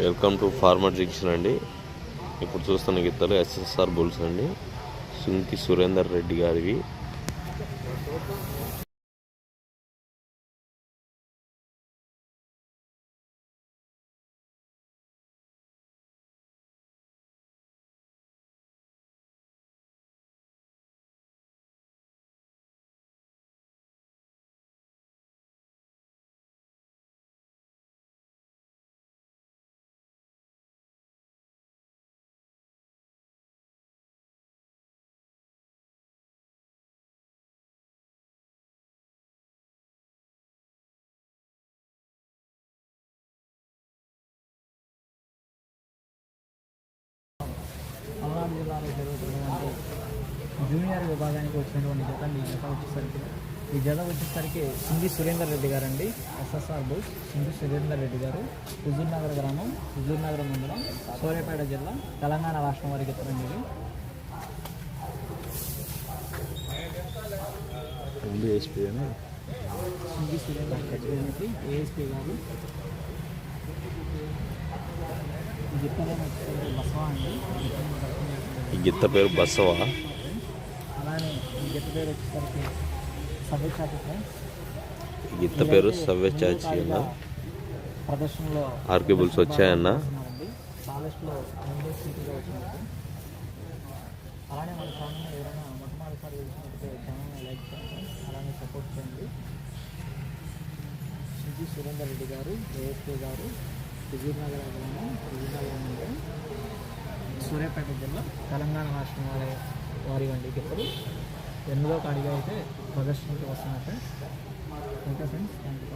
Welcome to farmer junction అండి. ఇప్పుడు చూస్తున్న గిత్తలు ఎస్ఎస్ఆర్ బుల్స్ అండి. సుంకి సురేందర్ రెడ్డి గారివి. పల్నాడు జిల్లాలో జరుగుతున్నటువంటి జూనియర్ విభాగానికి వచ్చినటువంటి జత ఈ జత వచ్చేసరికి ఈ జత వచ్చేసరికి సింగి సురేందర్ రెడ్డి గారు అండి ఎస్ఎస్ఆర్ బోస్ సింగి సురేందర్ రెడ్డి గారు. హుజూర్ నగర్ గ్రామం హుజూర్ నగర్ మండలం సూర్యాపేట జిల్లా తెలంగాణ రాష్ట్రం వారికి ఇస్తారండి ఇది సురేందర్ రెడ్డి గారికి ఏఎస్పీ గారు. ఈ గిత్త పేరు బస్సవా ఈ గిత్త పేరు సవ్యచాచి అన్న. ఆర్కేబుల్స్ వచ్చాయన్న. అలానే మన ఛానల్ ఎవరైనా మొట్టమొదటిసారి ఛానల్ని లైక్ చేయండి. అలానే సపోర్ట్ చేయండి సుజీ సురేందర్ రెడ్డి గారు ఏఎస్కే గారు హుజూర్ నగర్ అంటే సూర్యాపేట జిల్లా తెలంగాణ రాష్ట్రం వారి వారి వండి ఇప్పుడు ఎనిమిదో కాడిగా అయితే ప్రదర్శనకి వస్తున్నారు ఓకే ఫ్రెండ్స్ థ్యాంక్ యూ